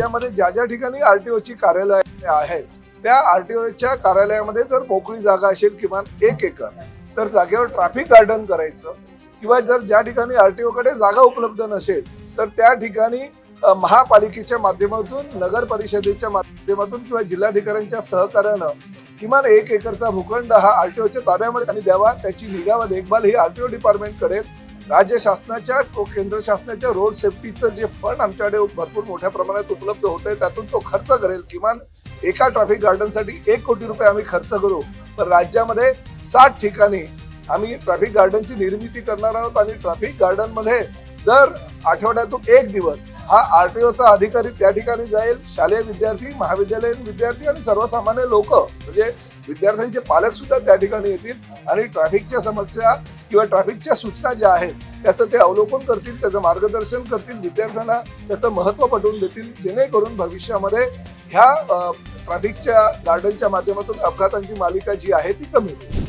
राज्यामध्ये ज्या ज्या ठिकाणी आरटीओची कार्यालय आहेत त्या आरटीओच्या कार्यालयामध्ये जर मोकळी जागा असेल किमान एक एकर तर जागेवर ट्रॅफिक गार्डन करायचं किंवा जर ज्या ठिकाणी आरटीओ कडे जागा उपलब्ध नसेल तर त्या ठिकाणी महापालिकेच्या माध्यमातून नगर परिषदेच्या माध्यमातून किंवा जिल्हाधिकाऱ्यांच्या सहकार्यानं किमान एक एकरचा भूखंड हा आरटीओच्या ताब्यामध्ये त्यांनी द्यावा त्याची निगा व देखभाल ही आरटीओ डिपार्टमेंट करेल राज्य शासनाच्या केंद्र शासनाच्या रोड सेफ्टीचं जे फंड आमच्याकडे भरपूर मोठ्या प्रमाणात उपलब्ध होत आहे त्यातून तो खर्च करेल. किमान एका ट्रॅफिक गार्डनसाठी एक कोटी रुपये आम्ही खर्च करू. तर राज्यामध्ये सात ठिकाणी आम्ही ट्रॅफिक गार्डनची निर्मिती करणार आहोत आणि ट्रॅफिक गार्डनमध्ये दर आठवड्यातून एक दिवस हा आरटीओचा अधिकारी त्या ठिकाणी जाईल. शालेय विद्यार्थी महाविद्यालयीन विद्यार्थी आणि सर्वसामान्य लोक म्हणजे विद्यार्थ्यांचे पालक सुद्धा त्या ठिकाणी येतील आणि ट्रॅफिकच्या समस्या किंवा ट्रॅफिकच्या सूचना ज्या आहेत त्याचं ते अवलोकन करतील त्याचं मार्गदर्शन करतील विद्यार्थ्यांना त्याचं महत्त्व पटवून देतील जेणेकरून भविष्यामध्ये ह्या ट्रॅफिकच्या गार्डनच्या माध्यमातून अपघातांची मालिका जी आहे ती कमी होईल.